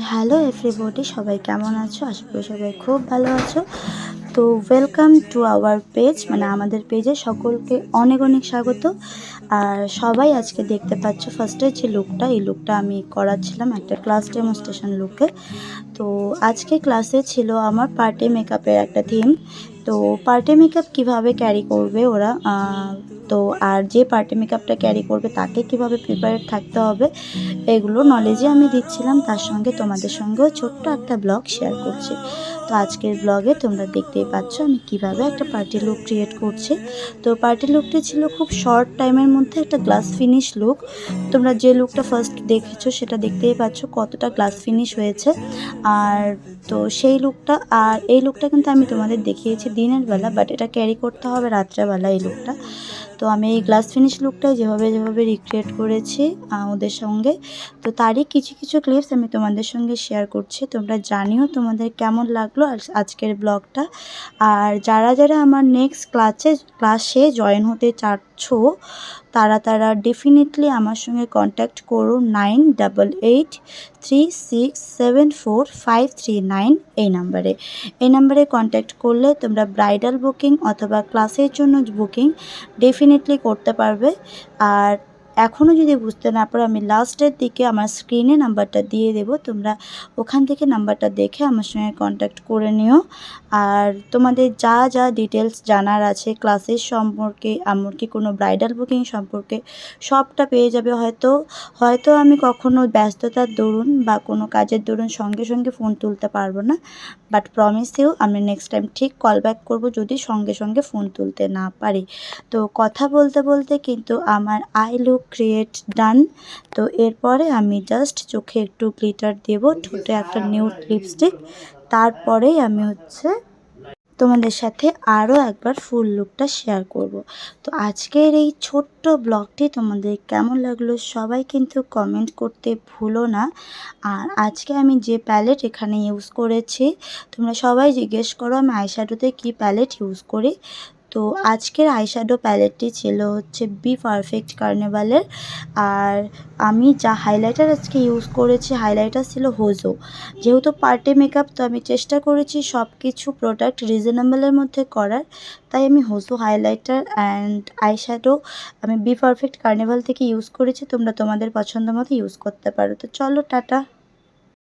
Hello everybody, সবাই কেমন আছো? আশা করি সবাই খুব ভালো আছো। তো ওয়েলকাম টু আওয়ার পেজ মানে আমাদের পেজে সকলকে অনেক অনেক স্বাগত। আর সবাই আজকে দেখতে পাচ্ছ ফার্স্টে যে লুকটা এই লুকটা আমি করাচ্ছিলাম একটা ক্লাস ডেমনস্ট্রেশন লুকে তো আজকে ক্লাসে ছিল আমার পার্টি মেকআপের একটা থিম তো পার্টি মেকআপ কীভাবে ক্যারি করবে ওরা? তো আর যে পার্টি মেকআপটা ক্যারি করবে তাকে কীভাবে প্রিপারেড থাকতে হবে, এগুলো নলেজে আমি দিচ্ছিলাম। তার সঙ্গে তোমাদের সঙ্গেও ছোট্ট একটা ব্লগ শেয়ার করছি। তো আজকের ব্লগে তোমরা দেখতেই পাচ্ছ আমি কীভাবে একটা পার্টি লুক ক্রিয়েট করছি। তো পার্টি লুকটি ছিল খুব শর্ট টাইমের মধ্যে একটা গ্লাস ফিনিশ লুক তোমরা যে লুকটা ফার্স্ট দেখেছ সেটা দেখতেই পাচ্ছ কতটা গ্লাস ফিনিশ হয়েছে। আর তো সেই লুকটা আর এই লুকটা কিন্তু আমি তোমাদের দেখিয়েছি দিনের বেলা বাট এটা ক্যারি করতে হবে রাত্রেবেলা এই লুকটা। তো আমি এই গ্লাস ফিনিশ লুকটা যেভাবে যেভাবে রিক্রিয়েট করেছি ওদের সঙ্গে। তো তারই কিছু কিছু ক্লিপস আমি তোমাদের সঙ্গে শেয়ার করছি। তোমরা জানিও তোমাদের কেমন লাগল আজ- আজকের ব্লগটা আর যারা যারা আমার নেক্সট ক্লাসে ক্লাসে জয়েন হতে চাচ্ছ তারা তারা ডেফিনেটলি আমার সঙ্গে কন্ট্যাক্ট করো nine double eight three six seven four five three nine এই নাম্বারে এই নাম্বারে কন্ট্যাক্ট করলে তোমরা ব্রাইডাল বুকিং অথবা ক্লাসের জন্য বুকিং ডেফিনেটলি করতে পারবে। আর এখনও যদি বুঝতে না পারো, আমি লাস্টের দিকে আমার স্ক্রিনে নাম্বারটা দিয়ে দেবো। তোমরা ওখান থেকে নাম্বারটা দেখে আমার সঙ্গে কন্ট্যাক্ট করে নিও। আর তোমাদের যা যা ডিটেলস জানার আছে ক্লাসের সম্পর্কে এমনকি কোনো ব্রাইডাল বুকিং সম্পর্কে, সবটা পেয়ে যাবে হয়তো। হয়তো আমি কখনো ব্যস্ততার দরুন বা কোনো কাজের দরুন সঙ্গে সঙ্গে ফোন তুলতে পারব না। বাট প্রমিস ইউ আমি নেক্সট টাইম ঠিক কল ব্যাক করব যদি সঙ্গে সঙ্গে ফোন তুলতে না পারি। তো কথা বলতে বলতে কিন্তু আমার আই লুক ক্রিয়েট ডান তো এরপরে আমি জাস্ট চোখে একটু গ্লিটার দেবো ঠোঁটে একটা নিউড লিপস্টিক তারপরেই আমি হচ্ছে তোমাদের সাথে আরও একবার ফুল লুকটা শেয়ার করব। তো আজকের এই ছোট্ট ব্লগটি তোমাদের কেমন লাগল সবাই কিন্তু কমেন্ট করতে ভুলো না। আর আজকে আমি যে প্যালেট এখানে ইউজ করেছি, তোমরা সবাই জিজ্ঞেস করো আমি আইশ্যাডোতে কী প্যালেট ইউজ করি। তো আজকের আইশ্যাডো প্যালেটটি ছিল হচ্ছে বি পারফেক্ট কার্নেভালের। আর আমি যা হাইলাইটার আজকে ইউজ করেছি, হাইলাইটার ছিল হোজো। যেহেতু পার্টি মেকআপ, তো আমি চেষ্টা করেছি সব কিছু প্রোডাক্ট রিজনেবলের মধ্যে করার। তাই আমি হোজো হাইলাইটার অ্যান্ড আইশ্যাডো আমি বি পারফেক্ট কার্নিভাল থেকে ইউজ করেছি, তোমরা তোমাদের পছন্দ মতো ইউজ করতে পারো। তো চলো, টাটা।